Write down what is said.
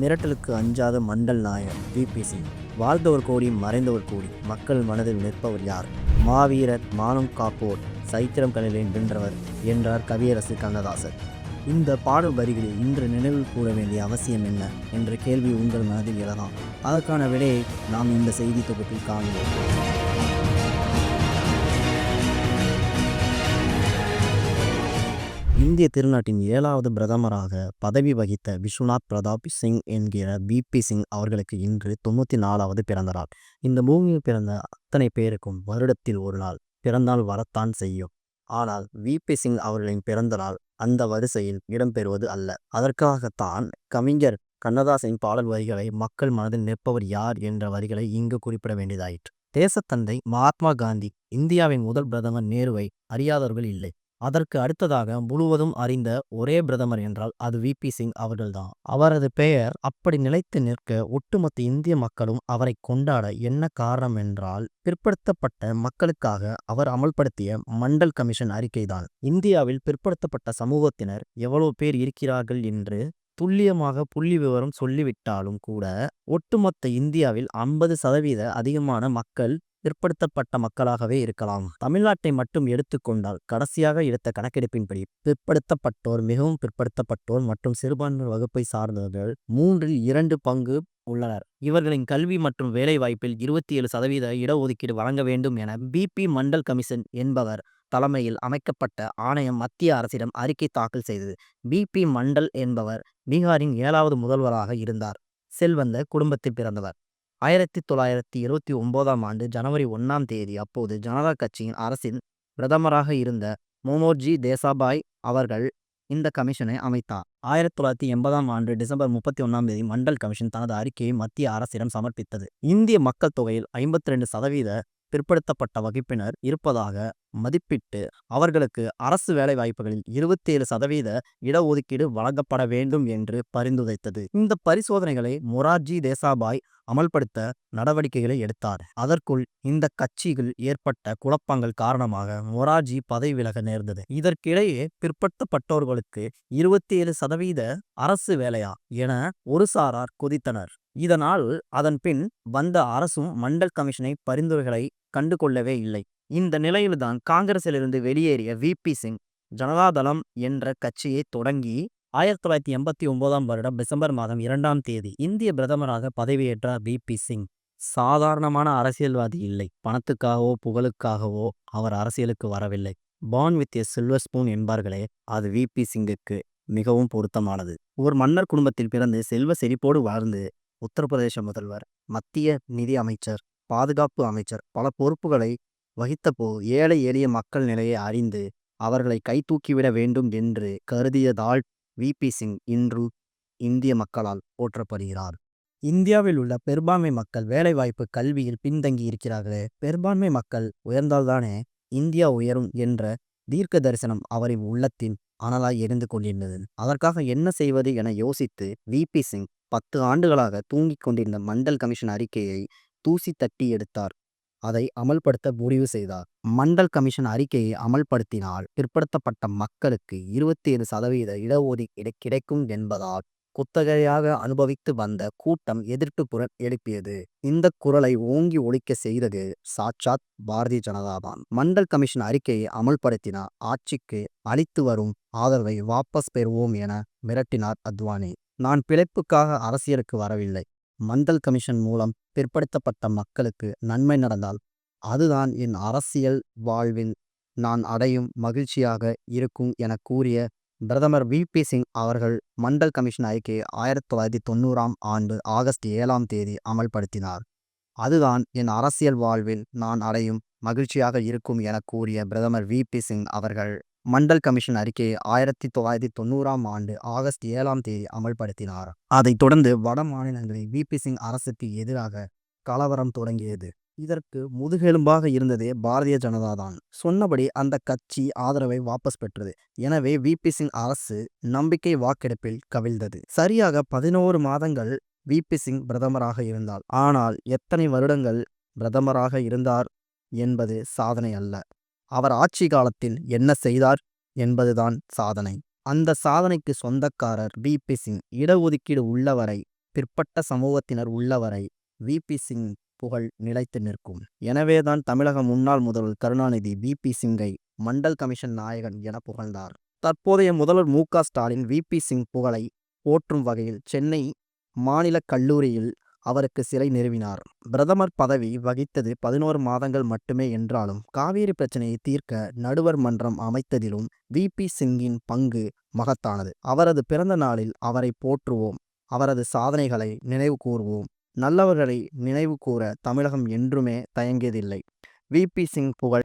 மிரட்டலுக்கு அஞ்சாத மண்டல் நாயர் விபி சிங். வாழ்ந்தவர் கோடி மறைந்தவர் கோடி. மக்கள் மனதில் நிற்பவர் யார்? மாவீரர் மானம் காப்போர் சைத்திரம் கலையிலேன் நின்றவர் என்றார் கவியரசு கண்ணதாசர் இந்த பாடல் வரிகளில் இன்று நினைவில் கூற வேண்டிய அவசியம் என்ன என்ற கேள்வி உங்கள் மனதில் எழலாம் அதற்கான விடையை நாம் இந்த செய்தி தொகுப்பில் காண்போம். இந்திய திருநாட்டின் ஏழாவது பிரதமராக பதவி வகித்த விஸ்வநாத் பிரதாப் சிங் என்கிற பிபி சிங் அவர்களுக்கு இன்று தொண்ணூற்றி நாலாவது பிறந்த நாள் இந்த பூமியில் பிறந்த அத்தனை பேருக்கும் வருடத்தில் ஒரு நாள். பிறந்தால் வரத்தான் செய்யும். ஆனால் விபி சிங் அவர்களின் பிறந்த நாள் அந்த வரிசையில் இடம்பெறுவது அல்ல. அதற்காகத்தான் கவிஞர் கண்ணதாசின் பாடல் வரிகளை மக்கள் மனதில் நிற்பவர் யார் என்ற வரிகளை இங்கு குறிப்பிட வேண்டியதாயிற்று. தேசத்தந்தை மகாத்மா காந்தி இந்தியாவின் முதல் பிரதமர் நேருவை அறியாதவர்கள் இல்லை. அதற்கு அடுத்ததாக முழுவதும் அறிந்த ஒரே பிரதமர் என்றால் அது விபி சிங் அவர்கள்தான். அவரது பெயர் அப்படி நிலைத்து நிற்க ஒட்டுமொத்த இந்திய மக்களும் அவரை கொண்டாட என்ன காரணம் என்றால் பிற்படுத்தப்பட்ட மக்களுக்காக அவர் அமல்படுத்திய மண்டல் கமிஷன் அறிக்கைதான். இந்தியாவில் பிற்படுத்தப்பட்ட சமூகத்தினர் எவ்வளவு பேர் இருக்கிறார்கள் என்று துல்லியமாக புள்ளி விவரம் சொல்லிவிட்டாலும் கூட ஒட்டுமொத்த இந்தியாவில் ஐம்பது சதவீத அதிகமான மக்கள் பிற்படுத்தப்பட்ட மக்களாகவே இருக்கலாம். தமிழ்நாட்டை மட்டும் எடுத்துக்கொண்டால் கடைசியாக எடுத்த கணக்கெடுப்பின்படி பிற்படுத்தப்பட்டோர் மிகவும் பிற்படுத்தப்பட்டோர் மற்றும் சிறுபான்மை வகுப்பை சார்ந்தவர்கள் மூன்றில் இரண்டு பங்கு உள்ளனர். இவர்களின் கல்வி மற்றும் வேலைவாய்ப்பில் இருபத்தி ஏழு சதவீத இடஒதுக்கீடு வழங்க வேண்டும் என பிபி மண்டல் கமிஷன் என்பவர் தலைமையில் அமைக்கப்பட்ட ஆணையம் மத்திய அரசிடம் அறிக்கை தாக்கல் செய்தது. பிபி மண்டல் என்பவர் பீகாரின் ஏழாவது முதல்வராக இருந்தார். செல்வந்த குடும்பத்தில் பிறந்தவர். ஆயிரத்தி தொள்ளாயிரத்தி இருபத்தி ஒன்பதாம் ஆண்டு ஜனவரி ஒன்றாம் தேதி அப்போது ஜனதா கட்சியின் அரசின் பிரதமராக இருந்த மோமோர்ஜி தேசாபாய் அவர்கள் இந்த கமிஷனை அமைத்தார். ஆயிரத்தி தொள்ளாயிரத்தி எண்பதாம் ஆண்டு டிசம்பர் முப்பத்தி ஒன்றாம் தேதி மண்டல் கமிஷன் தனது அறிக்கையை மத்திய அரசிடம் சமர்ப்பித்தது. இந்திய மக்கள் தொகையில் ஐம்பத்தி ரெண்டு சதவீத பிற்படுத்தப்பட்ட வகுப்பினர் இருப்பதாக மதிப்பிட்டு அவர்களுக்கு அரசு வேலை வாய்ப்புகளில் இருபத்தேழு சதவீத இடஒதுக்கீடு வழங்கப்பட வேண்டும் என்று பரிந்துரைத்தது. இந்த பரிசோதனைகளை மொரார்ஜி தேசாபாய் அமல்படுத்த நடவடிக்கைகளை எடுத்தார். அதற்குள் இந்த கட்சிகள் ஏற்பட்ட குழப்பங்கள் காரணமாக மொரார்ஜி பதவி விலக நேர்ந்தது. இதற்கிடையே பிற்படுத்தப்பட்டோர்களுக்கு இருபத்தி ஏழு சதவீத அரசு வேலையா என ஒரு சாரார் கொதித்தனர். இதனால் அதன் பின் வந்த அரசும் மண்டல் கமிஷனை பரிந்துரைகளை கண்டுகொள்ளவே இல்லை. இந்த நிலையில்தான் காங்கிரசிலிருந்து வெளியேறிய விபி சிங் ஜனதாதளம் என்ற கட்சியை தொடங்கி ஆயிரத்தி தொள்ளாயிரத்தி எண்பத்தி ஒன்பதாம் வருடம் டிசம்பர் மாதம் இரண்டாம் தேதி இந்திய பிரதமராக பதவியேற்றார் விபி சிங் சாதாரணமான அரசியல்வாதி இல்லை. பணத்துக்காகவோ புகழுக்காகவோ அவர் அரசியலுக்கு வரவில்லை. Born with a silver spoon என்பார்களே அது விபி சிங்குக்கு மிகவும் பொருத்தமானது. ஒரு மன்னர் குடும்பத்தில் பிறந்து செல்வ செழிப்போடு வாழ்ந்து உத்தரப்பிரதேச முதல்வர் மத்திய நிதி அமைச்சர் பாதுகாப்பு அமைச்சர் பல பொறுப்புகளை வகித்தபோ ஏழை எளிய மக்கள் நிலையை அறிந்து அவர்களை கைதூக்கிவிட வேண்டும் என்று கருதியதால் விபி சிங் இன்று இந்திய மக்களால் போற்றப்படுகிறார். இந்தியாவில் உள்ள பெரும்பான்மை மக்கள் வேலைவாய்ப்பு கல்வியில் பின்தங்கி இருக்கிறார்களே பெரும்பான்மை மக்கள் உயர்ந்தால்தானே இந்தியா உயரும் என்ற தீர்க்க தரிசனம் அவரின் உள்ளத்தின் அனலாய் எரிந்து கொண்டிருந்தது. அதற்காக என்ன செய்வது என யோசித்து விபி சிங் பத்து ஆண்டுகளாக தூங்கிக் கொண்டிருந்த மண்டல் கமிஷன் அறிக்கையை தூசி தட்டி எடுத்தார். அதை அமல்படுத்த முடிவு செய்தார். மண்டல் கமிஷன் அறிக்கையை அமல்படுத்தினால் பிற்படுத்தப்பட்ட மக்களுக்கு இருபத்தி ஏழு சதவீத இடஒதுக்கீடு கிடைக்கும் என்பதால் குத்தகையாக அனுபவித்து வந்த கூட்டம் எதிர்ப்பு குரல் எழுப்பியது. இந்த குரலை ஓங்கி ஒழிக்க செய்தது சாட்சாத் பாரதிய ஜனதாதான் மண்டல் கமிஷன் அறிக்கையை அமல்படுத்தினார் ஆட்சிக்கு அளித்து வரும் ஆதரவை வாபஸ் பெறுவோம் என மிரட்டினார் அத்வானி. நான் பிழைப்புக்காக அரசியலுக்கு வரவில்லை. மண்டல் கமிஷன் மூலம் பிற்படுத்தப்பட்ட மக்களுக்கு நன்மை நடந்தால் அதுதான் என் அரசியல் வாழ்வில் நான் அடையும் மகிழ்ச்சியாக இருக்கும் என கூறிய பிரதமர் வி. பி. சிங் அவர்கள் மண்டல் கமிஷன் அறிக்கையை ஆயிரத்தி தொள்ளாயிரத்தி தொண்ணூறாம் ஆண்டு ஆகஸ்ட் ஏழாம் தேதி அமல்படுத்தினார். அதுதான் என் அரசியல் வாழ்வில் நான் அடையும் மகிழ்ச்சியாக இருக்கும் என கூறிய பிரதமர் வி. பி. சிங் அவர்கள் மண்டல் கமிஷன் அறிக்கையை ஆயிரத்தி தொள்ளாயிரத்தி தொண்ணூறாம் ஆண்டு ஆகஸ்ட் ஏழாம் தேதி அமல்படுத்தினார். அதைத் தொடர்ந்து வட மாநிலங்களில் விபி சிங் அரசுக்கு எதிராக கலவரம் தொடங்கியது. இதற்கு முதுகெலும்பாக இருந்ததே பாரதிய ஜனதா தான் சொன்னபடி அந்த கட்சி ஆதரவை வாபஸ் பெற்றது. எனவே விபி சிங் அரசு நம்பிக்கை வாக்கெடுப்பில் கவிழ்ந்தது. சரியாக பதினோரு மாதங்கள் விபி சிங் பிரதமராக இருந்தார். ஆனால் எத்தனை வருடங்கள் பிரதமராக இருந்தார் என்பது சாதனை அல்ல. அவர் ஆட்சி காலத்தில் என்ன செய்தார் என்பதுதான் சாதனை. அந்த சாதனைக்கு சொந்தக்காரர் விபி சிங். இடஒதுக்கீடு உள்ளவரை பிற்பட்ட சமூகத்தினர் உள்ளவரை விபி சிங் புகழ் நிலைத்து நிற்கும். எனவேதான் தமிழக முன்னாள் முதல்வர் கருணாநிதி விபி சிங்கை மண்டல் கமிஷன் நாயகன் என புகழ்ந்தார். தற்போதைய முதல்வர் மு. க. ஸ்டாலின் விபி சிங் புகழை போற்றும் வகையில் சென்னை மாநில கல்லூரியில் அவருக்கு சிலை நிறுவினார். பிரதமர் பதவி வகித்தது பதினோரு மாதங்கள் மட்டுமே என்றாலும் காவிரி பிரச்சனையை தீர்க்க நடுவர் மன்றம் அமைத்ததிலும் விபி சிங்கின் பங்கு மகத்தானது. அவரது பிறந்த நாளில் அவரை போற்றுவோம். அவரது சாதனைகளை நினைவு கூறுவோம் நல்லவர்களை நினைவு கூற தமிழகம் என்றுமே தயங்கியதில்லை. விபி சிங் புகழ்.